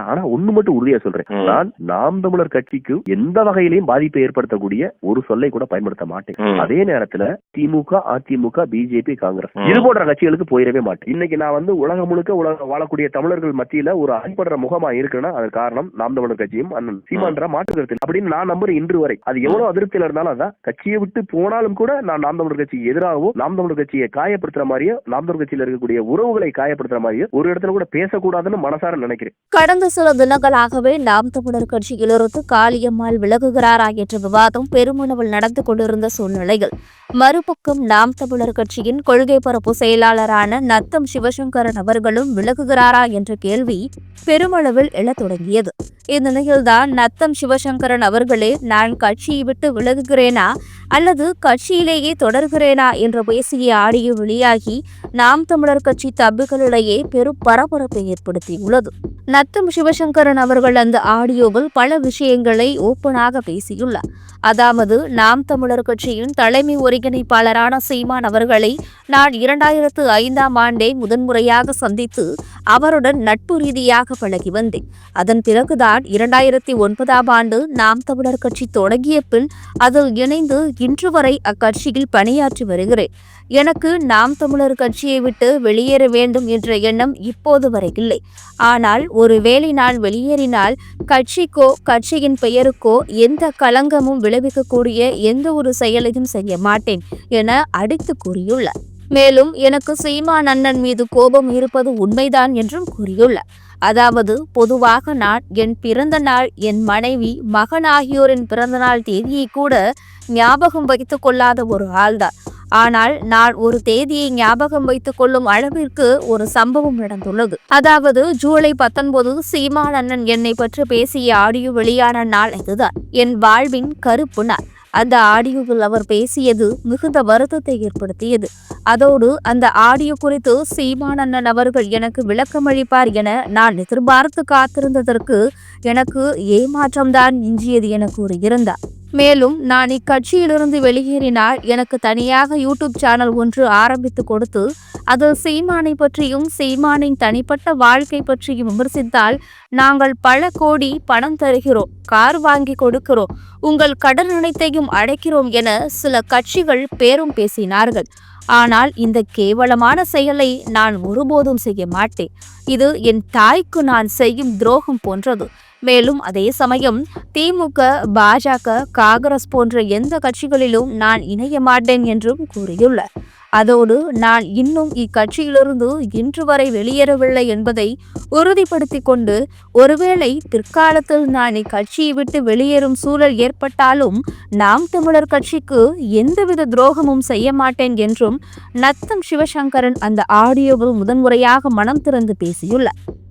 ஆனா ஒண்ணு மட்டும் உறுதியா சொல்றேன். நான் நாம் தமிழர் கட்சிக்கு எந்த வகையிலையும் பாதிப்பை ஏற்படுத்தக்கூடிய ஒரு சொல்லை கூட பயன்படுத்த மாட்டேன். அதே நேரத்துல திமுக அதிமுக பிஜேபி காங்கிரஸ். இது போன்ற கட்சிகளுக்கு போயிடவே மாட்டேன். இன்னைக்கு நான் வந்து உலகம் முழுக்க உலக வாழக்கூடிய தமிழர்கள் மத்தியில ஒரு அடிப்படுற முகமா இருக்குன்னா அது காரணம் நாம் தமிழர் கட்சியும் அண்ணன் சீமான்ற மாற்று கருத்து. அப்படின்னு நான் நம்புறேன் இன்று வரை. அது எவ்வளவு அதிருப்தியில இருந்தாலும் அதான். கட்சியை விட்டு போனாலும் கூட நான் நாம் தமிழர் கட்சிக்கு எதிராகவோ நாம் தமிழர் கட்சியை காயப்படுத்துற மாதிரியோ நாம் தமிழர் கட்சியில இருக்கக்கூடிய உறவுகளை காயப்படுத்துற மாதிரியோ ஒரு இடத்துல கூட பேசக்கூடாதுன்னு மனசார நினைக்கிறேன். கடந்த சில தினங்களாகவே நாம் தமிழர் கட்சியிலிருந்து காளியம்மாள் விலகுகிறாரா என்ற விவாதம் பெருமளவில் நடந்து கொண்டிருந்த சூழ்நிலையில் மறுபக்கம் நாம் தமிழர் கட்சியின் கொள்கை பரப்பு செயலாளரான நத்தம் சிவசங்கரன் அவர்களும் விலகுகிறாரா என்ற கேள்வி பெருமளவில் எழத் தொடங்கியது. இந்நிலையில்தான் நத்தம் சிவசங்கரன் அவர்களே நான் கட்சியை விட்டு விலகுகிறேனா? அல்லது கட்சியிலேயே தொடர்கிறேனா என்று பேசிய ஆடியோ வெளியாகி நாம் தமிழர் கட்சி தப்புகளிடையே பெரும் பரபரப்பை ஏற்படுத்தியுள்ளது. நத்தம் சிவசங்கரன் அவர்கள் அந்த ஆடியோவில் பல விஷயங்களை ஓப்பனாக பேசியுள்ளார். அதாவது நாம் தமிழர் கட்சியின் தலைமை ஒருங்கிணைப்பாளரான சீமான் அவர்களை நான் இரண்டாயிரத்து ஐந்தாம் ஆண்டே முதன்முறையாக சந்தித்து அவருடன் நட்பு ரீதியாக பழகி வந்தேன். அதன் பிறகுதான் இரண்டாயிரத்தி ஒன்பதாம் ஆண்டு நாம் தமிழர் கட்சி தொடங்கிய பின் அதில் இணைந்து இன்று வரை அக்கட்சியில் பணியாற்றி வருகிறேன். எனக்கு நாம் தமிழர் கட்சியை விட்டு வெளியேற வேண்டும் என்ற எண்ணம் இப்போது வரை இல்லை. ஆனால் ஒருவேளை நான் வெளியேறினால் கட்சிக்கோ கட்சியின் பெயருக்கோ எந்த களங்கமும் விளைவிக்கக்கூடிய எந்த ஒரு செயலையும் செய்ய மாட்டேன் என அடித்து கூறியுள்ளார். மேலும் எனக்கு சீமான் அண்ணன் மீது கோபம் இருப்பது உண்மைதான் என்றும் கூறியுள்ளார். அதாவது பொதுவாக நான் என் பிறந்த நாள் என் மனைவி மகன் ஆகியோரின் பிறந்தநாள் தேதியை கூட ஞாபகம் வைத்து கொள்ளாத ஒரு ஆள்தான். ஆனால் நான் ஒரு தேதியை ஞாபகம் வைத்துக் கொள்ளும் அளவிற்கு ஒரு சம்பவம் நடந்துள்ளது. அதாவது ஜூலை பத்தொன்பது சீமான் அண்ணன் என்னை பற்றி பேசிய ஆடியோ வெளியான நாள் இதுதான். என் வாழ்வின் கருப்பு நாள். அந்த ஆடியோவில் அவர் பேசியது மிகுந்த வருத்தத்தை ஏற்படுத்தியது. அதோடு அந்த ஆடியோ குறித்து சீமான் அண்ணன் அவர்கள் எனக்கு விளக்கமளிப்பார் என நான் எதிர்பார்த்து காத்திருந்ததற்கு எனக்கு ஏமாற்றம்தான் மிஞ்சியது என கூறியிருந்தார். மேலும் நான் இக்கட்சியிலிருந்து வெளியேறினால் எனக்கு தனியாக யூடியூப் சேனல் ஒன்று ஆரம்பித்து கொடுத்து அதில் சீமானை பற்றியும் சீமானின் தனிப்பட்ட வாழ்க்கை பற்றியும் விமர்சித்தால் நாங்கள் பல கோடி பணம் தருகிறோம் கார் வாங்கி கொடுக்கிறோம் உங்கள் கடன் அனைத்தையும் அடைக்கிறோம் என சில கட்சிகள் பேரும் பேசினார்கள். ஆனால் இந்த கேவலமான செயலை நான் ஒருபோதும் செய்ய மாட்டேன். இது என் தாய்க்கு நான் செய்யும் துரோகம் போன்றது. மேலும் அதே சமயம் திமுக பாஜக காங்கிரஸ் போன்ற எந்த கட்சிகளிலும் நான் இணைய மாட்டேன் என்றும் கூறியுள்ளார். அதோடு நான் இன்னும் இக்கட்சியிலிருந்து இன்று வரை வெளியேறவில்லை என்பதை உறுதிப்படுத்திக் கொண்டு ஒருவேளை பிற்காலத்தில் நான் இக்கட்சியை விட்டு வெளியேறும் சூழல் ஏற்பட்டாலும் நாம் தமிழர் கட்சிக்கு எந்தவித துரோகமும் செய்ய மாட்டேன் என்றும் நத்தம் சிவசங்கரன் அந்த ஆடியோவில் முதன்முறையாக மனம் திறந்து பேசியுள்ளார்.